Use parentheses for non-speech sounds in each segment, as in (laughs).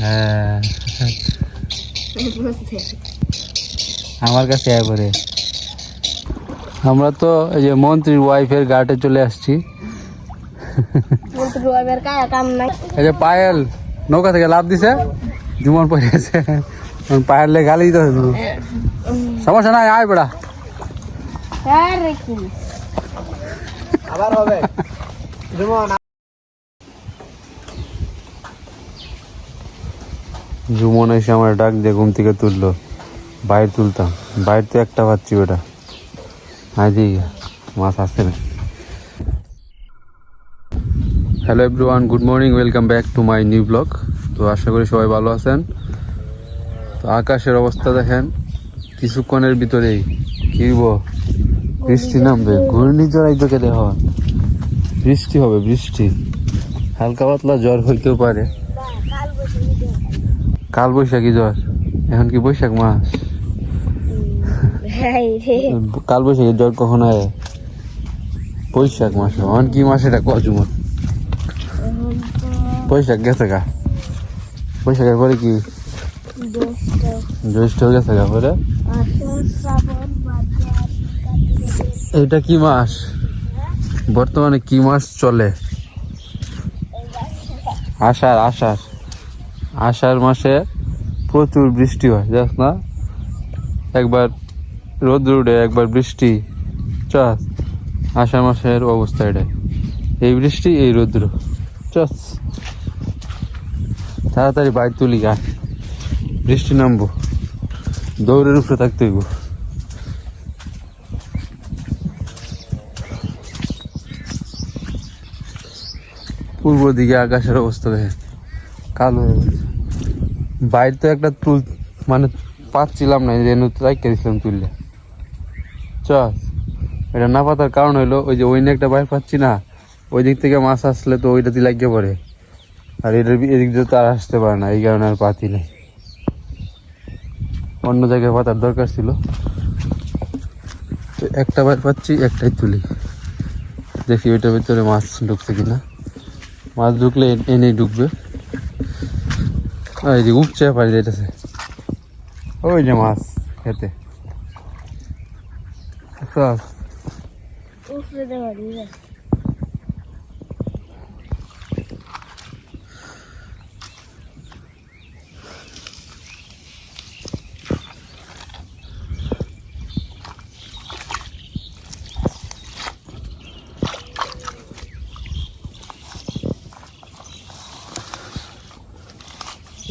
হ্যাঁ আমার কাছে আয় পরে আমরা তো এই যে মন্ত্রীর ওয়াইফের ঘাটে চলে আসছি। এই যে পায়েল নৌকা থেকে লাভ দিছে। জুমন পড়ে গেছে। পায়েল লে গালি দিতে সমস্যা নাই আয় বেড়া। আবার হবে। যেমন জুমন এসে আমার ডাক দিয়ে ঘুম থেকে তুললো। বাইরে তুলতাম। বাইরে তো একটা পাচ্ছি ওটা। আজ মাছ আসছে না। Hello everyone good morning welcome back to my new blog তো আশা করি সবাই ভালো আছেন। তো আকাশের অবস্থা দেখেন। কিছুক্ষণের ভিতরেই। কি বলব বৃষ্টি নামবে। ঘূর্ণিঝড় একদিকে দেওয়া বৃষ্টি হবে, বৃষ্টি। হালকা পাতলা জ্বর হইতেও পারে। কাল বৈশাখী জ্বর এখন কি বৈশাখ মাস? কাল বৈশাখী জ্বর কখন হয় বৈশাখ মাস এখন কি মাস এটা কজুমন বৈশাখ গেছে গা। বৈশাখের পরে কি? জ্যৈষ্ঠ গেছে গা পরে? এটা কি মাস? বর্তমানে কি মাস চলে? আষাঢ় আষাঢ়। আষাঢ় মাসে প্রচুর বৃষ্টি হয় জাস না? একবার রোদ্র উঠে, একবার বৃষ্টি। চাস, আষাঢ় মাসের অবস্থা এটাই। এই বৃষ্টি, এই রৌদ্র। চাস, তাড়াতাড়ি বাইর তুলি গাছ বৃষ্টি নামবো। দৌড়ের উপরে থাকতে হইব। পূর্ব দিকে আকাশের অবস্থা দেখে। কালো বাইরে তো একটা তুল মানে পাচ্ছিলাম না যে রাখতে দিছিলাম তুললে। চল। এটা না পাতার কারণ হইল, ওই যে ওই একটা বাইর পাচ্ছি না, ওই দিক থেকে মাছ আসলে তো ওইটাতে লাগিয়ে পড়ে। আর এটার এদিক দিয়ে তো আর আসতে পারে না, এই কারণে আর পাতি নেই। অন্য জায়গায় পাতার দরকার ছিল। তো একটা বাইর পাচ্ছি, একটাই তুলি। দেখি ওইটার ভিতরে মাছ ঢুকছে কিনা। মাছ ঢুকলে এনেই ঢুকবে। এই যে উপচে পাড়ি যেতেছে ওই যে মাছ খেতে। Uf, de দেওয়া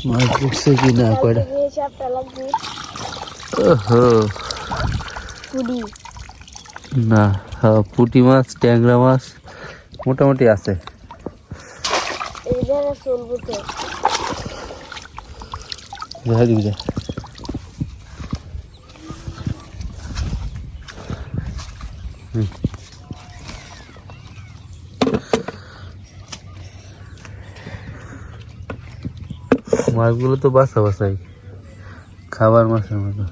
মাছ ঢুকছে কিনা কয়টা এই চাপটা ওহো না পুটি পুঁটি মাছ ট্যাংরা মাছ মোটামুটি আছে। দেখা দিবি মাছগুলো তো বাসা বাসাই খাবার মাছের মতো।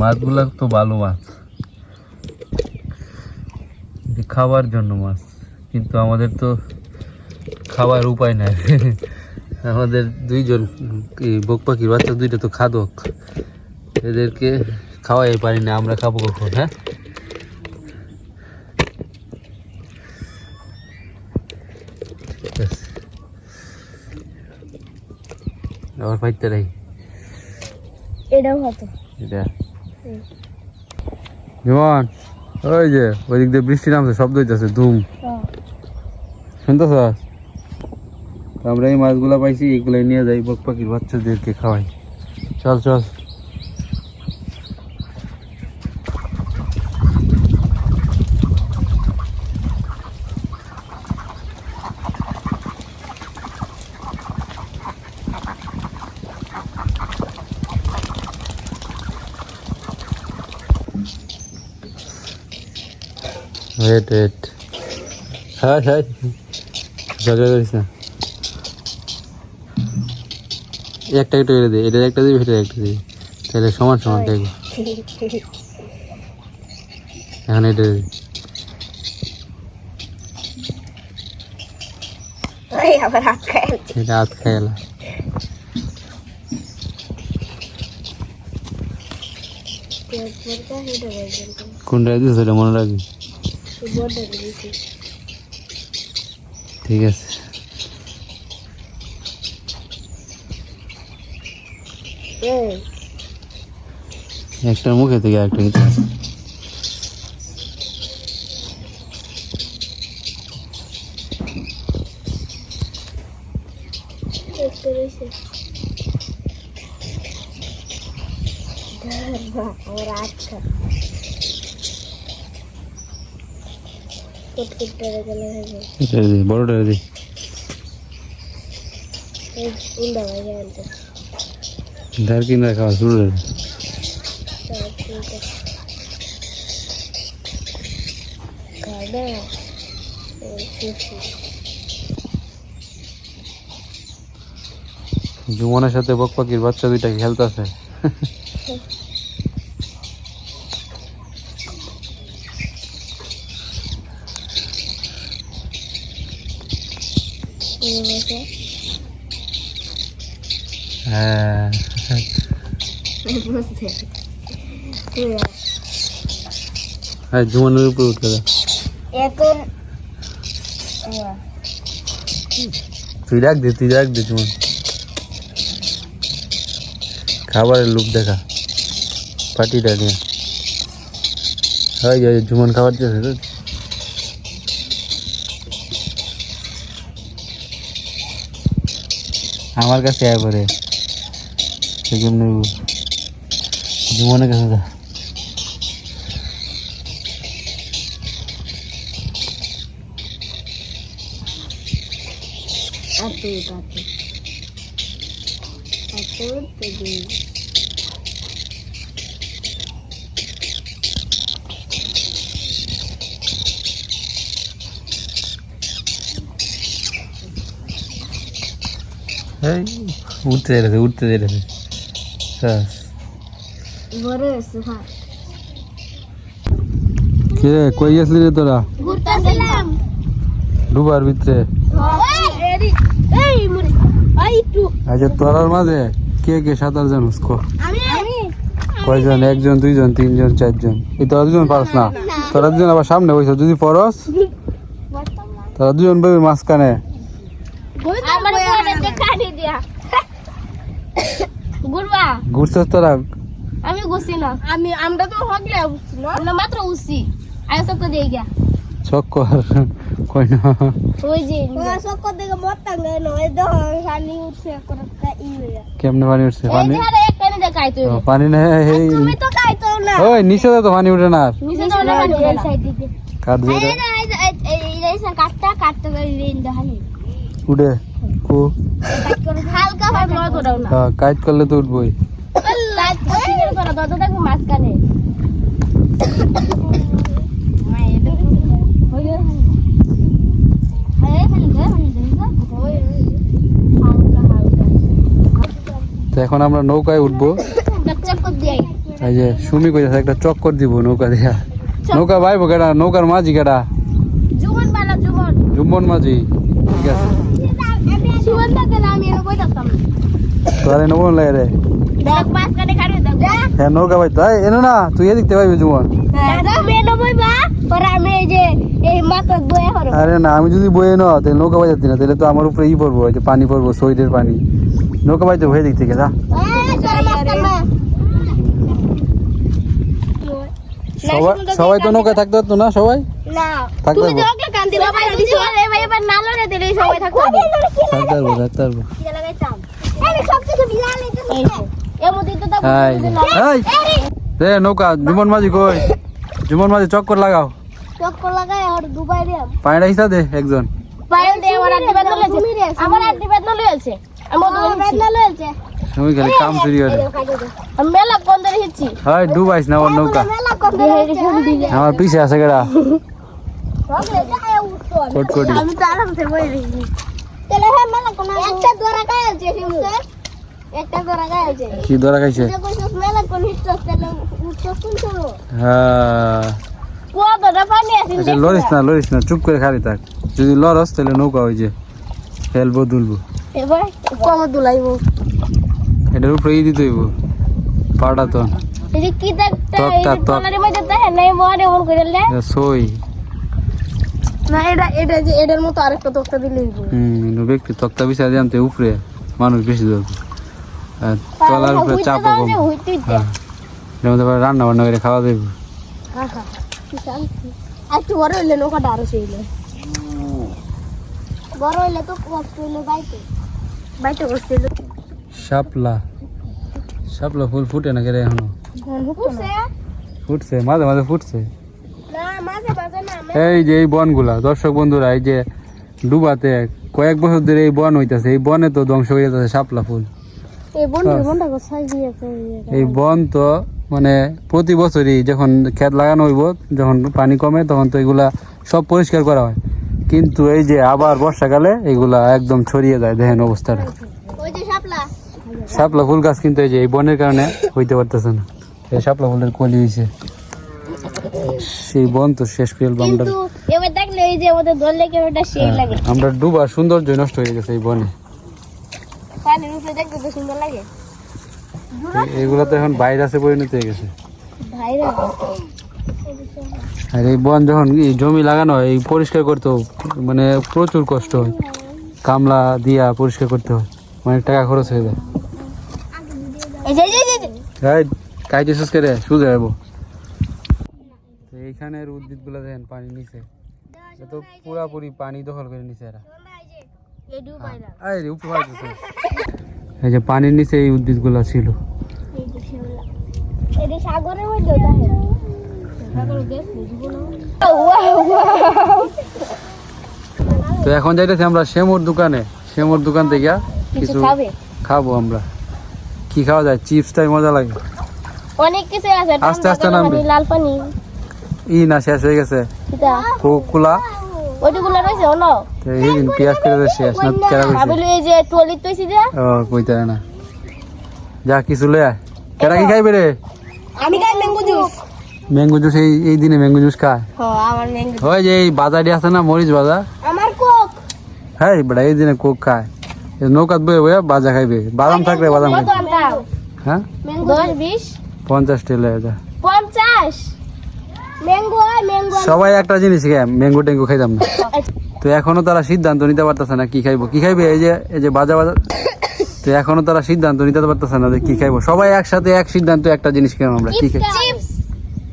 মাছগুলো তো ভালো মাছ। খাওয়ার জন্য মাছ কিন্তু আমাদের তো খাওয়ার উপায় নাই। (laughs) আমাদের দুইজন বক পাখির বাচ্চা দুইটা তো খাদক। এদেরকে খাওয়াই পারি না আমরা খাব কখন হ্যাঁ? ঠিক আছে। আবার ফাইতে রাই এটাও হতো এটা? হুম। ওই যে ওই দিক দিয়ে বৃষ্টি নামছে শব্দ হইতেছে ধুম। হ্যাঁ। শুনতেছ আমরা এই মাছগুলা পাইছি এগুলো নিয়ে যাই, বক পাখির বাচ্চাদেরকে খাওয়াই। চল চল। ওয়েট ওয়েট হ্যাঁ হ্যাঁ। ঝগড়া করিস না একটা একটা করে দে এটা একটা দিবি এটা একটা দিবি তাহলে সমান সমান থাকবে এখন এটা দে। আবার হাত খায় এটা হাত খাই এলা। কোনটা দিস সেটা মনে রাখবি ঠিক আছে। একটা মুখে থেকে একটা নিতে হবে। আমার আচ্ছা কুটকুটটা গেলে হবে এটা দে বড়টা দে এই উল্টা ভাই আনতে ধার কিনা খাওয়া শুরু করে দে। কাদা খুশি জুমনের সাথে বক পাখির বাচ্চা দুইটা খেলতেছে এইভাবে হ্যাঁ বুঝতে হ্যাঁ জুমনের উপরে উঠে দে এখন তুই রাখ দে তুই রাখ দে জুমন খাবারের লোক দেখা পাটিটা নিয়ে হয় যায় জুমন খাবার দিয়েছে তো আমার কাছে আয় পরে সে কেমনি জুমনের কাছে যা আতু আতু। আতু তেজি এই উঠতে যেতেছে যেতেছে ব্যাস বড় হ্যাঁ। কে? কই গেছিলি রে তোরা? ঘুরতেছিলাম। ডুবার ভিতরে। আচ্ছা তোরার মাঝে কে কে সাঁতার জানোস কো। আমি। আমি। কয়জন? একজন দুইজন তিনজন চারজন। এই তোরা দুজন পারস না? তোরা দুজন আবার সামনে বইছ যদি পরস তোরা দুজন বই মাঝখানে। আমার পরে কাটি দিয়া। গুরবা ঘুরছস তোরা আমি গুছি না আমি আমরা তো হগলে উঠছি না আমরা মাত্র উঠছি আয় সব দিয়ে গিয়া চক্কর কই না ওই যে ওরা সব দিকে মরতাম না ওই পানি উঠছে করে ই হইয়া কেমনে পানি উঠছে পানি যে কানে দেখাই তুই পানি না এই তুমি তো খাইতো না ওই নিচে তো পানি উঠে না। নিচে তো না পানি এই সাইড দিকে কাট দিয়ে এই এই এই কাটটা কাটতে রেন উঠে কো হালকা ভাবে নয় তোরাও না হ্যাঁ, কাইট করলে তো উঠবই। তো এখন আমরা নৌকায় উঠবো। এই যে সুমি কইতাছে একটা চক্কর দিব নৌকা দিয়া। নৌকা বাইবো কেডা? নৌকার মাঝি কেডা? জুমন মাঝি ঠিক আছে জুমন থাকে না আমি এনে বইতাম তোরে নেব না লাগে রে। দেখ হ্যাঁ নৌকা বাইতো এই এনো না তুই জুমন বয়ে আরে না আমি যদি বইয়ে ন তাহলে নৌকা বাজাতি না তাহলে তো আমার উপরে ই পড়ব যে পানি পড়ব শরীরের পানি। নৌকা বাইতে হয়ে দিক থেকে যা। সবাই সবাই তো নৌকায় থাকতে পারতো না সবাই? না। তুমি পারব কান্দি সবাই দিছো এবার এবার না লড়ে দিলে সবাই থাকতে থাকতে পারব থাকতে পারব লাগাইতাম। এই সব কিছু বিলা লেগে এর মধ্যে তো এই! এই! রে নৌকা জুমন মাঝি কই? জুমন মাঝি চক্কর লাগাও। চক্কর লাগাই আর দুবাই রে। পানিটা হিসা দে একজন। দে আমার আড্ডি বেদ লয়েছে আমার আড্ডি বেদ লয়েছে আমি বেদ লয়েছে তুমি খালি কাম চুরি করে। মেলা কোন হিচ্ছি হয় না ওর নৌকা। আমার পিছে আছে কেডা কটকটি আমি তো আরামসে বই রইছি তাহলে হ্যাঁ মেলা কোন একটা দোরা কাজ আছে একটা ধরা গাইছে কি ধরা খাইছে মেলা কোন উঠছস তাহলে উঠছস কোন চলো হ্যাঁ। কতটা পানি আছে আচ্ছা লরিস না লরিস না চুপ করে খালি থাক। যদি লরস তাহলে নৌকা হয়ে যে ফেলব দুলবো। এবার কম দুলাইব। এটার উপরে ই দিতে হইব পাটা তো। এই যে কি দেখতে এই তক্তা, যে তক- কলারের নাই মরে এমন করে লে সই। না এটা এটা যে এটার মতো আরেকটা তক্তা দিলে হুম ব্যক্তি তক্তা বিছা দিয়ে আনতে উপরে মানুষ বেশি ধরবে তলার উপরে কম। হ্যাঁ। রান্না বান্না করে খাওয়া দেবে হ্যাঁ হ্যাঁ কি শান্তি। একটু বড় হইলে নৌকাটা আরও সেইলে বড় হইলে তো কষ্ট হইলে বাইতে। বাইতে কষ্ট হইলে। শাপলা। শাপলা ফুল ফুটে না কেরে এখনও? ফুটছে। ফুটছে মাঝে মাঝে ফুটছে। এই যে এই বনগুলা দর্শক বন্ধুরা এই যে ডুবাতে কয়েক বছর ধরে এই বন হইতাছে এই বনে তো ধ্বংস হয়ে যাচ্ছে শাপলা ফুল। এই বন তো মানে প্রতি বছরই যখন ক্ষেত লাগানো হইব যখন পানি কমে তখন তো এগুলা সব পরিষ্কার করা হয়। কিন্তু এই যে আবার বর্ষাকালে এগুলা একদম ছড়িয়ে যায় দেখেন অবস্থাটা। শাপলা। ফুল গাছ কিন্তু এই যে এই বনের কারণে হইতে পারতেছে না। এই শাপলা ফুলের কলি হয়েছে সেই বন তো শেষ করে এবার দেখলে এই যে আমাদের ধরলে সেই লাগে। আমরা ডুবা সৌন্দর্য নষ্ট হয়ে গেছে এই বনে। পানির উপরে দেখতে তো সুন্দর লাগে। এগুলো তো এখন ভাইরাসে পরিণত হয়ে গেছে। আর এই বন যখন এই জমি লাগানো হয় এই পরিষ্কার করতে মানে প্রচুর কষ্ট হয়। কামলা দিয়া পরিষ্কার করতে হয় অনেক টাকা খরচ হয়ে যায়। এই যে এই যে, এই যে এই কাইটে শেষ করে সুজে যাব এইখানের উদ্ভিদগুলো দেখেন পানি নিচে তো পুরাপুরি পানি দখল করে নিছে এরা। এই যে পানির নিচে এই উদ্ভিদগুলো ছিল। তো এখন যাইতেছি আমরা শ্যামুর দোকানে। শ্যামুর দোকান থেকে কিছু খাব? আমরা। কি খাওয়া যায়? চিপসটাই মজা লাগে। অনেক কিছু আছে। আস্তে আস্তে নামবে। লাল পানি ই না শেষ হয়ে গেছে। কোকুলা। রয়েছে এই দিন পেঁয়াজ করে শেষ। না কেরা কইছে? ভাবিলি এই যে ট্রলি তৈছি যে। ও কইতে না। যা কিছু লয়ে কেরা কি খাইবে রে? আমি খাই ম্যাঙ্গো জুস। ম্যাঙ্গো জুস এই এই দিনে ম্যাঙ্গো জুস খায় হ্যাঁ আমার ম্যাঙ্গো ওই যে এই বাজারটি আছে না মরিচ বাজার? আমার কোক। হ্যাঁ বেটা এই দিনে কোক খায়। নৌকাত বয়ে বয়ে বাজা খাইবে। বাদাম থাকলে বাদাম খাইবে। হ্যাঁ? দশ বিশ। পঞ্চাশ টেলে যা। পঞ্চাশ? সবাই একটা জিনিস খায় ম্যাঙ্গো ট্যাঙ্গো খাইতাম না। তো এখনও তারা সিদ্ধান্ত নিতে পারতেছে না কি খাইবো কি খাইবে? এই যে এই যে বাজা বাজা। তো এখনও তারা সিদ্ধান্ত নিতে পারতেছে না যে কি খাইবো। সবাই একসাথে এক সিদ্ধান্ত একটা জিনিস খাইবো আমরা কি খাই? চিপস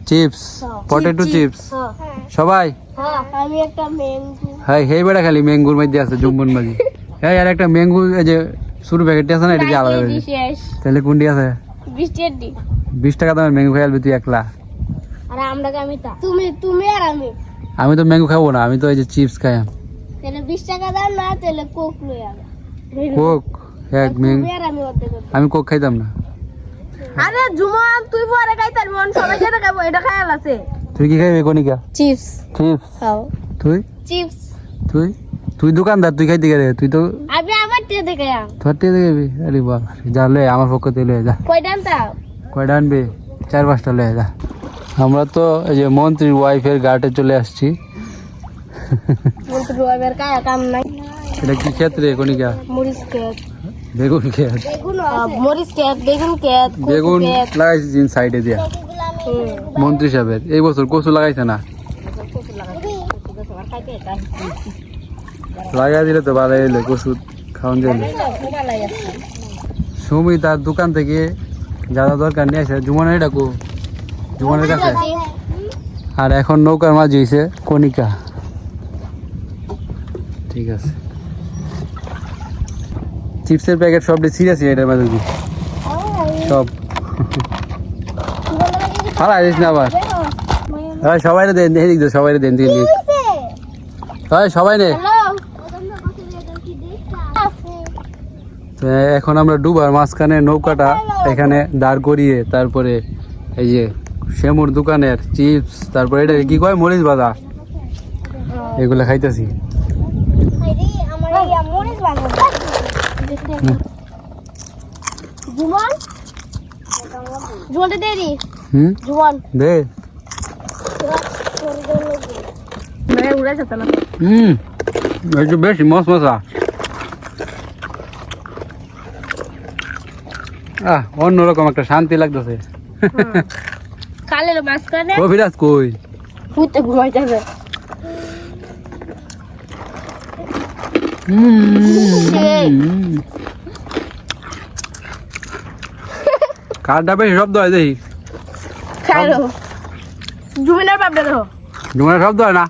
চিপস পটেটো চিপস সবাই? হ্যাঁ আমি একটা ম্যাঙ্গো হ্যাঁ হে বেড়া খালি ম্যাঙ্গুর মধ্যে আছে জুম্বন মাঝি হ্যাঁ আর একটা ম্যাঙ্গু এই যে শুরু প্যাকেটটি আছে না এটা কি আলাদা হয়েছে তাহলে কোনটি আছে? বিশ টাকা দামের ম্যাঙ্গো খাই তুই একলা। আর আমরা আমি তা। তুমি তুমি আর আমি। আমি তো ম্যাঙ্গো খাব না আমি তো এই যে চিপস খাই। তাহলে বিশ টাকা দাম না তাহলে কোক লই আগে কোক এক ম্যাঙ্গো আমি। আমি কোক খাইতাম না। আরে জুমন তুই পরে খাইতার মন সবাই যেটা খাব এটা খায়াল আছে তুই কি খাইবি কনিকা চিপস চিপস খাও। তুই? চিপস তুই? তুই দোকানদার তুই খাইতে গেলে তুই তো আমি আমার তে দেখে তোর টিয়ে দেখবি আরে বাবা যা লে আমার পক্ষ থেকে লয়ে যা। কয় দাম তাও কয়টা আনবি? চার পাঁচটা লয়ে যা। আমরা তো এই যে মন্ত্রীর ওয়াইফের গার্ডে চলে আসছি। মন্ত্রী রুয়াবের কায়া কাম নাই। এটা কি মরিচ কেক বেগুন ক্ষেত। বেগুন মরিচ কেক বেগুন কেক বেগুন লাগাইছি জিন সাইডে দিয়া। মন্ত্রী সাহেবের। এই বছর কচু লাগাইছে না। লাগাই দিলে তো ভালো এলো কচু খাওয়ান দিলে সুমি তার দোকান থেকে যা যা দরকার নিয়ে আসে জুমনের ডাকু জুমনের কাছে? আর এখন নৌকার মাঝি হয়েছে কণিকা। ঠিক আছে। চিপসের প্যাকেট সবটি সিরিয়াস এটার মাঝে। সব। হারাই দিস না আবার। হ্যাঁ সবাই দেন এদিক সবাই দেন দিন দিন হ্যাঁ সবাই নে। এখন আমরা ডুবার মাঝখানে নৌকাটা এখানে দাঁড় করিয়ে তারপরে এই যে শ্যামুর দোকানের চিপস তারপরে এটা কি কয়? মরিচ বাদা এগুলো খাইতেছি। বেশি মস মশা আহ অন্যরকম একটা শান্তি লাগতেছে। কালের মাঝখানে কবিরাজ কই? ঘুরতে ঘুমাইতেছে কারটা বেশি শব্দ হয় দেখি। খাইলো। জুমিনার পাবটা দেখো। তোমার শব্দ হয় না?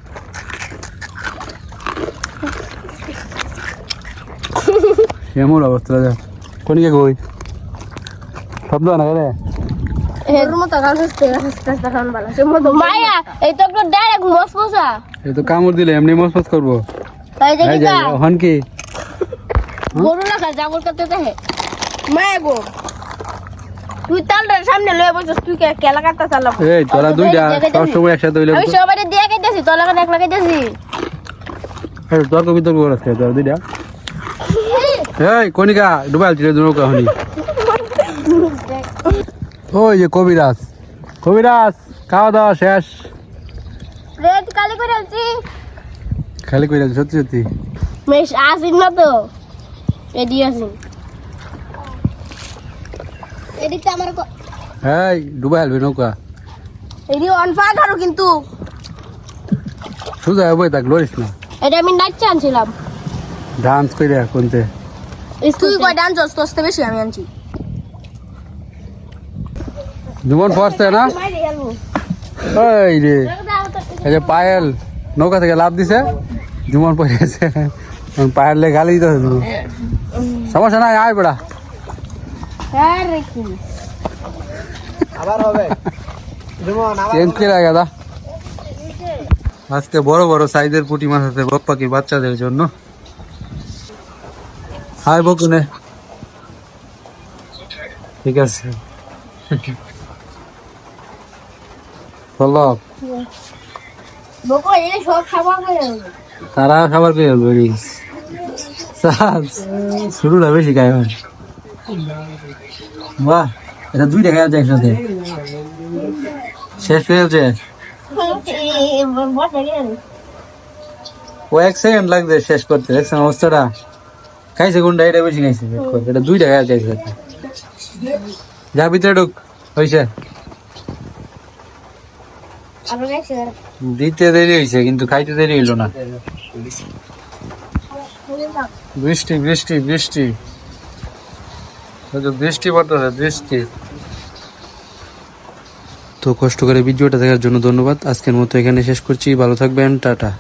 এমন অবস্থা দেখ কোনকে কই? শব্দ হয় না রে? মায়া এই তো একটু ডাইরেক্ট মস মসা এই তো কামড় দিলে এমনি মস মস করব হন কি? গরু লাগা জাগর করতে দেখে মায়া গো তুই তালটার সামনে লয়ে বসছিস তুই কে কেলা কাটতে চালাবো এই তোরা দুইটা সব সময় একসাথে হইলে আমি সবাই দিয়ে কেটেছি তোর লাগান এক লাগাইতেছি এই বিতর্ক করছে তোরা দুইটা। এই কনিকা ডুবাইল ছিল ওই যে কবিরাজ। কবিরাজ খাওয়া দাওয়া শেষ। প্লেট কালি করে আলছি খালি কইরা সত্যি সত্যি। মেশ আসিন না তো। এডি আসিন। এডিতে আমার এই ডুবাইল নৌকা। এডি অন ফায়ার ধরো কিন্তু। সোজা না। এটা আমি নাচতে আনছিলাম। ডান্স কইরা কোনতে? তুই কয় ডান্স তোস্তে বেশি আমি আনছি। জীবন ফসতে না এই রে এই যে পায়েল নৌকা থেকে লাভ দিছে। জীবন পড়েছে পায়েল লে গালি দিতে সমস্যা নাই আয় বেড়া। হ্যাঁ রেখি আবার হবে। যেমন আবার চেঞ্জ করে গেদা আজকে বড় বড় সাইজের পুঁটি মাছ আছে বক পাখি বাচ্চাদের জন্য। হাই বকুনে। ঠিক আছে। বলো করে তারা খাবার পেয়ে যাবে রে শুরুটা বেশি খায় আমার বাহ এটা দুই টাকা আছে একসাথে। শেষ হয়ে যাচ্ছে ও এক সেকেন্ড লাগছে শেষ করতে দেখছেন অবস্থাটা। খাইছে কোনটা? এটা বেশি খাইছে। এটা দুই টাকা আছে একসাথে। যা ভিতরে ঢুক হয়েছে দিতে দেরি হয়েছে কিন্তু খাইতে দেরি হইল না। বৃষ্টি বৃষ্টি বৃষ্টি। বৃষ্টি পড়তেছে, বৃষ্টি। তো কষ্ট করে ভিডিওটা দেখার জন্য ধন্যবাদ। আজকের মতো এখানে শেষ করছি। ভালো থাকবেন, টাটা।